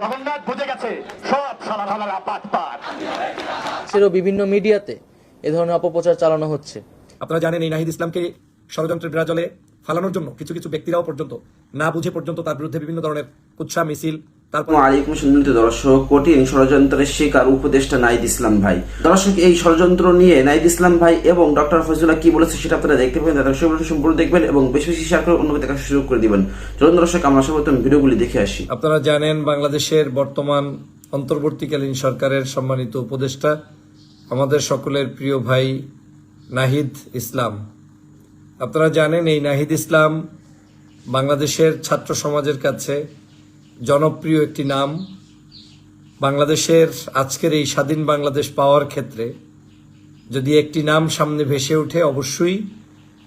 জগন্নাথ বুঝে গেছে সব সালা ভালারা পাট পার। বিভিন্ন মিডিয়াতে এ ধরনের অপপ্রচার চালানো হচ্ছে। আপনারা জানেন এই নাহিদ ইসলামকে ষড়যন্ত্রের বিরাজলে ফালানোর জন্য কিছু কিছু ব্যক্তিরাও পর্যন্ত না বুঝে পর্যন্ত তার বিরুদ্ধে বিভিন্ন ধরনের কুচ্ছা মিছিল তারপর আলাইকুম সম্মানিত দর্শক, কঠিন ষড়যন্ত্রের শিকার উপদেষ্টা নাইদ ইসলাম ভাই। দর্শক, এই ষড়যন্ত্র নিয়ে নাইদ ইসলাম ভাই এবং ডক্টর ফজলুল্লাহ কি বলেছে সেটা আপনারা দেখতে পাবেন, তাদের সম্পূর্ণ দেখবেন এবং বেশি বেশি শেয়ার করে অন্যকে দেখার সুযোগ করে দিবেন। চলুন দর্শক, আমরা সর্বপ্রথম ভিডিওগুলি দেখে আসি। আপনারা জানেন বাংলাদেশের বর্তমান অন্তর্বর্তীকালীন সরকারের সম্মানিত উপদেষ্টা, আমাদের সকলের প্রিয় ভাই নাহিদ ইসলাম। আপনারা জানেন এই নাহিদ ইসলাম বাংলাদেশের ছাত্র সমাজের কাছে জনপ্রিয় একটি নাম। বাংলাদেশের আজকের এই স্বাধীন বাংলাদেশ পাওয়ার ক্ষেত্রে যদি একটি নাম সামনে ভেসে ওঠে, অবশ্যই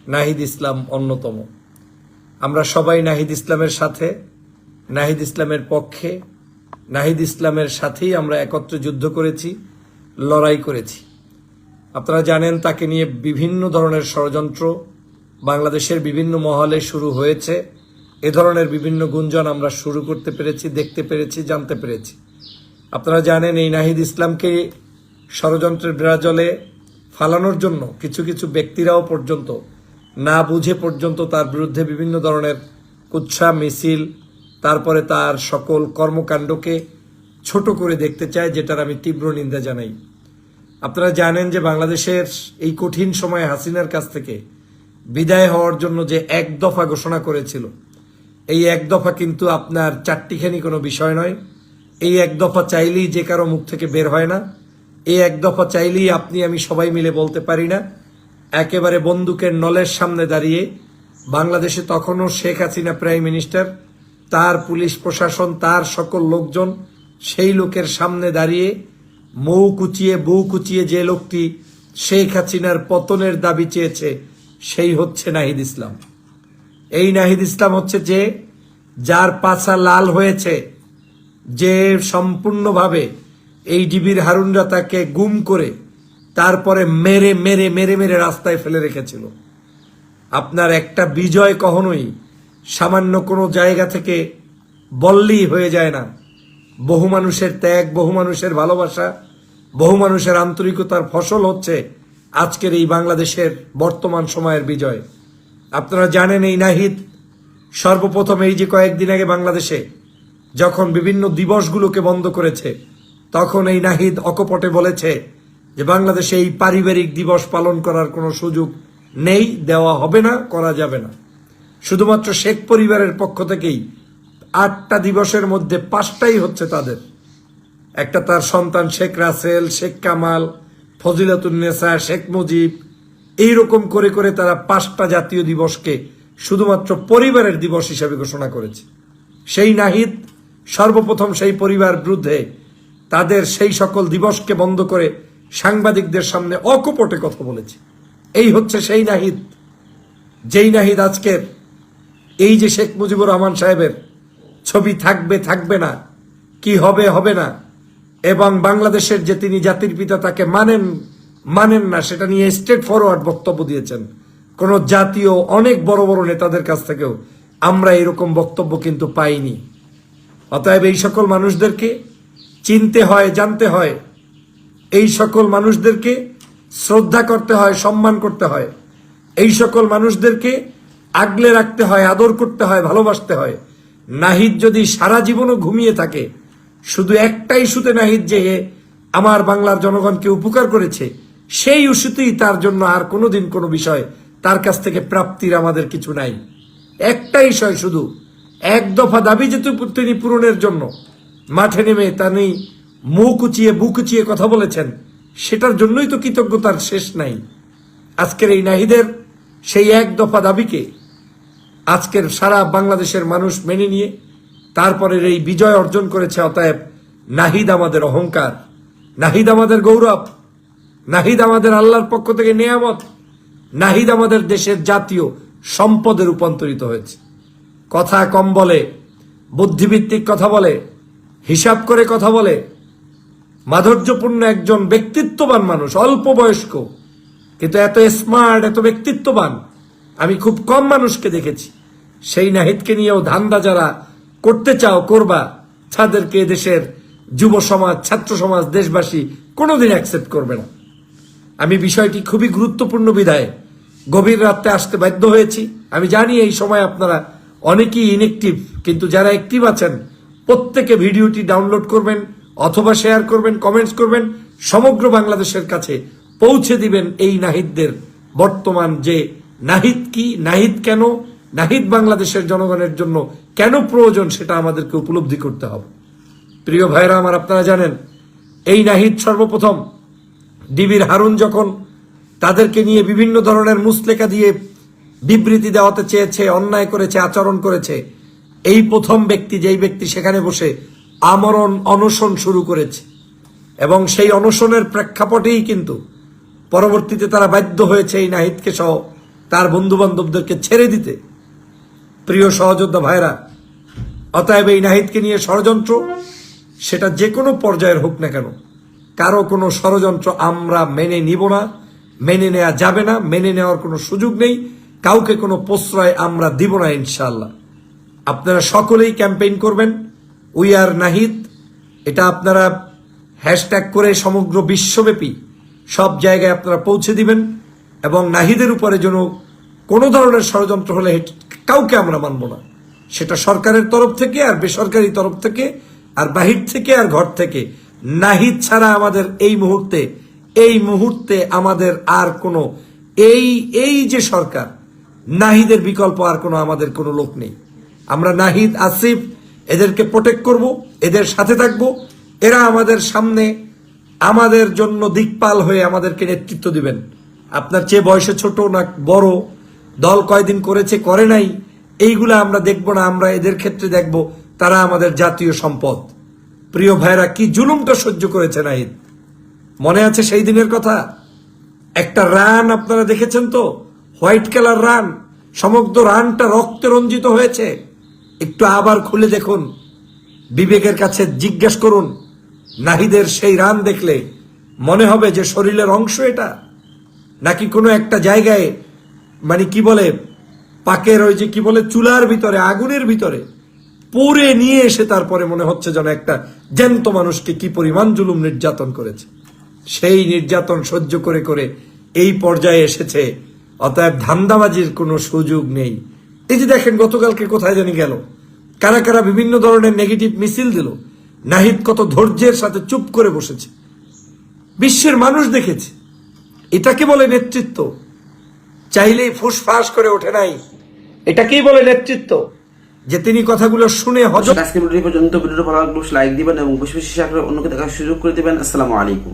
নাহিদ ইসলাম অন্যতম। আমরা সবাই নাহিদ ইসলামের সাথে, নাহিদ ইসলামের পক্ষে, নাহিদ ইসলামের সাথেই আমরা একত্রে যুদ্ধ করেছি, লড়াই করেছি। আপনারা জানেন, তাকে নিয়ে বিভিন্ন ধরনের ষড়যন্ত্র বাংলাদেশের বিভিন্ন মহলে শুরু হয়েছে। এ ধরনের বিভিন্ন গুঞ্জন আমরা শুরু করতে পেরেছি, দেখতে পেরেছি, জানতে পেরেছি। আপনারা জানেন, এই নাহিদ ইসলামকে ষড়যন্ত্রের বিরাজলে ফালানোর জন্য কিছু কিছু ব্যক্তিরাও পর্যন্ত, না বুঝে পর্যন্ত তার বিরুদ্ধে বিভিন্ন ধরনের কুৎসা, মিছিল, তারপরে তার সকল কর্মকাণ্ডকে ছোট করে দেখতে চায়, যেটার আমি তীব্র নিন্দা জানাই। আপনারা জানেন যে বাংলাদেশের এই কঠিন সময়ে হাসিনার কাছ থেকে বিদায় হওয়ার জন্য যে এক দফা ঘোষণা করেছিল এই এক দফা কিন্তু আপনার চারটিখানি কোনো বিষয় নয়। এই এক দফা চাইলেই যে কারও মুখ থেকে বের হয় না। এই এক দফা চাইলেই আপনি, আমি সবাই মিলে বলতে পারি না। একেবারে বন্দুকের নলের সামনে দাঁড়িয়ে বাংলাদেশে তখনও শেখ হাসিনা প্রাইম মিনিস্টার, তার পুলিশ প্রশাসন, তার সকল লোকজন সেই লোকের সামনে দাঁড়িয়ে মৌ কুচিয়ে বউ কুচিয়ে যে লোকটি শেখ হাসিনার পতনের দাবি চেয়েছে, সেই হচ্ছে নাহিদ ইসলাম। এই নাহিদ ইসলাম হচ্ছে যে, যার পাছা লাল হয়েছে, যে সম্পূর্ণভাবে এই ডিবির হারুনরা তাকে গুম করে তারপরে মেরে মেরে মেরে মেরে রাস্তায় ফেলে রেখেছিল। আপনার একটা বিজয় কখনোই সামান্য কোনো জায়গা থেকে বললেই হয়ে যায় না। বহু মানুষের ত্যাগ, বহু মানুষের ভালোবাসা, বহু মানুষের আন্তরিকতার ফসল হচ্ছে আজকের এই বাংলাদেশের বর্তমান সময়ের বিজয়। আপনারা জানেন এই নাহিদ সর্বপ্রথম এই যে কয়েকদিন আগে বাংলাদেশে যখন বিভিন্ন দিবসগুলোকে বন্ধ করেছে, তখন এই নাহিদ অকপটে বলেছে যে বাংলাদেশে এই পারিবারিক দিবস পালন করার কোনো সুযোগ নেই, দেওয়া হবে না, করা যাবে না। শুধুমাত্র শেখ পরিবারের পক্ষ থেকেই আটটা দিবসের মধ্যে পাঁচটাই হচ্ছে তাদের। একটা তার সন্তান শেখ রাসেল, শেখ কামাল ফজিলাতুন্নেসা শেখ মুজিব এইরকম করে করে তারা পাঁচটা জাতীয় দিবসকে শুধুমাত্র পরিবারের দিবস হিসাবে ঘোষণা করেছে। সেই নাহিদ, সর্বপ্রথম সেই পরিবার বিরুদ্ধে তাদের সেই সকল দিবসকে বন্ধ করে সাংবাদিকদের সামনে অকপটে কথা বলেছে। এই হচ্ছে সেই নাহিদ। যেই নাহিদ আজকের এই যে শেখ মুজিবুর রহমান সাহেবের ছবি থাকবে থাকবে না, কি হবে হবে না, এবং বাংলাদেশের যে তিনি জাতির পিতা তাকে মানেন মানেন না, সেটা নিয়ে স্ট্রেট ফরওয়ার্ড বক্তব্য দিয়েছেন। কোন জাতীয় অনেক বড় বড় নেতাদের কাছ থেকেও আমরা এরকম বক্তব্য কিন্তু পাইনি। অতএব এই সকল মানুষদেরকে চিনতে হয়, জানতে হয়। এই সকল মানুষদেরকে শ্রদ্ধা করতে হয়, সম্মান করতে হয়। এই সকল মানুষদেরকে আগলে রাখতে হয়, আদর করতে হয়, ভালোবাসতে হয়। নাহিদ যদি সারা জীবনও ঘুমিয়ে থাকে, শুধু একটাই ইস্যুতে নাহিদ যে আমার বাংলার জনগণকে উপকার করেছে সেই ইস্যুতেই তার জন্য আর কোনোদিন কোনো বিষয়। তার কাছ থেকে প্রাপ্তির আমাদের কিছু নাই। একটাই বিষয় শুধু, এক দফা দাবি যেহেতু তিনি পূরণের জন্য। মাঠে নেমে তিনি মুখ উঁচিয়ে বুক উঁচিয়ে কথা বলেছেন। সেটার জন্যই তো কৃতজ্ঞতার শেষ নাই। আজকের এই নাহিদের সেই এক দফা দাবিকে আজকের সারা বাংলাদেশের মানুষ মেনে নিয়ে তারপরে এই বিজয় অর্জন করেছে। অতএব নাহিদ আমাদের অহংকার, নাহিদ আমাদের গৌরব। নাহিদ আমাদের আল্লাহর পক্ষ থেকে নিয়ামত। নাহিদ আমাদের দেশের জাতীয় সম্পদে রূপান্তরিত হয়েছে। কথা কম বলে বুদ্ধিভিত্তিক কথা বলে, হিসাব করে কথা বলে, মাধুর্যপূর্ণ একজন ব্যক্তিত্ববান মানুষ, অল্প বয়স্ক, কিন্তু এত স্মার্ট এত ব্যক্তিত্ববান, আমি খুব কম মানুষকে দেখেছি। সেই নাহিদকে নিয়েও ধান্দা যারা করতে চাও, করবা, তাদেরকে দেশের যুব সমাজ, ছাত্র সমাজ, দেশবাসী কোনোদিন অ্যাকসেপ্ট করবে না। আমি বিষয়টি খুবই গুরুত্বপূর্ণ বিধায় গভীর রাত্রে আসতে বাধ্য হয়েছি। আমি জানি এই সময় আপনারা অনেকেই ইনএক্টিভ কিন্তু যারা অ্যাক্টিভ আছেন, প্রত্যেকে ভিডিওটি ডাউনলোড করবেন অথবা শেয়ার করবেন কমেন্টস করবেন, সমগ্র বাংলাদেশের কাছে পৌঁছে দিবেন এই নাহিদদের বর্তমান যে নাহিদ কি, নাহিদ কেন, নাহিদ বাংলাদেশের জনগণের জন্য কেন প্রয়োজন সেটা আমাদেরকে উপলব্ধি করতে হবে। প্রিয় ভাইরা, আমার আপনারা জানেন, এই নাহিদ সর্বপ্রথম ডিবির হারুন যখন তাদেরকে নিয়ে বিভিন্ন ধরনের মুসলেকা দিয়ে বিবৃতি দেওয়াতে চেয়েছে, অন্যায় করেছে, আচরণ করেছে, এই প্রথম ব্যক্তি, যেই ব্যক্তি সেখানে বসে আমরণ, অনশন শুরু করেছে। এবং সেই অনশনের প্রেক্ষাপটেই কিন্তু পরবর্তীতে তারা বাধ্য হয়েছে এই নাহিদকে সহ তার বন্ধু বান্ধবদেরকে ছেড়ে দিতে। প্রিয় সহযোদ্ধা ভাইরা অতএব এই নাহিদকে নিয়ে ষড়যন্ত্র, সেটা যে কোনো পর্যায়ের হোক না কেন কারও কোনো ষড়যন্ত্র আমরা মেনে নিব না, মেনে নেওয়া যাবে না, মেনে নেওয়ার কোনো সুযোগ নেই, কাউকে কোনো প্রশ্রয় আমরা দিব না ইনশাল্লাহ আপনারা সকলেই ক্যাম্পেইন করবেন, উই আর নাহিদ, এটা আপনারা হ্যাশট্যাগ করে সমগ্র বিশ্বব্যাপী সব জায়গায় আপনারা পৌঁছে দিবেন এবং নাহিদের উপরে যেন কোনো ধরনের ষড়যন্ত্র হলে কাউকে আমরা মানব না। সেটা সরকারের তরফ থেকে আর বেসরকারি তরফ থেকে আর বাহির থেকে আর ঘর থেকে। নাহিদ ছাড়া আমাদের এই মুহূর্তে এই মুহূর্তে আমাদের আর কোনো, এই এই যে সরকার, নাহিদের বিকল্প আর কোনো আমাদের কোনো লোক নেই। আমরা নাহিদ, আসিফ, এদেরকে প্রোটেক্ট করব, এদের সাথে থাকব। এরা আমাদের সামনে আমাদের জন্য দিকপাল হয়ে আমাদেরকে নেতৃত্ব দিবেন। আপনার চেয়ে বয়সে ছোট না বড়, দল কয়দিন করেছে, করে নাই, এইগুলা আমরা দেখব না, আমরা এদের ক্ষেত্রে দেখব, তারা আমাদের জাতীয় সম্পদ। প্রিয় ভাইরা, কি জুলুমটা সহ্য করেছেন নাহিদ মনে আছে সেই দিনের কথা? একটা রান, আপনারা দেখেছেন তো? হোয়াইট কালার রান, সমগ্র রানটা রক্তে রঞ্জিত হয়েছে। একটু আবার খুলে দেখুন। বিবেকের কাছে জিজ্ঞেস করুন, নাহিদের সেই রান দেখলে মনে হবে যে শরীরের অংশ এটা? নাকি কোনো একটা জায়গায় মানে কি বলে, পাকের ওই যে কি বলে, চুলার ভিতরে, আগুনের ভিতরে পুড়ে নিয়ে এসে তারপরে মনে হচ্ছে যেন একটা জ্যান্ত মানুষকে কি পরিমাণ জুলুম নির্যাতন করেছে। সেই নির্যাতন সহ্য করে করে এই পর্যায়ে এসেছে। অতএব ধান্দাবাজির কোনো সুযোগ নেই। এই যে দেখেন, গতকালকে কোথায় জানি গেল। কারা কারা বিভিন্ন ধরনের নেগেটিভ মিছিল দিল। নাহিদ কত ধৈর্যের সাথে চুপ করে বসেছে। বিশ্বের মানুষ দেখেছে। এটাকে বলে নেতৃত্ব। চাইলেই ফুসফাস করে ওঠে নাই। এটাকেই বলে নেতৃত্ব। যে তিনি কথাগুলো শুনে হজম আজকে ভিডিও পর্যন্ত, ভিডিওটা ভালো লাগলে লাইক দিবেন এবং বেশি বেশি শেয়ার করে অন্যকে দেখার সুযোগ করে দিবেন। আসসালামু আলাইকুম।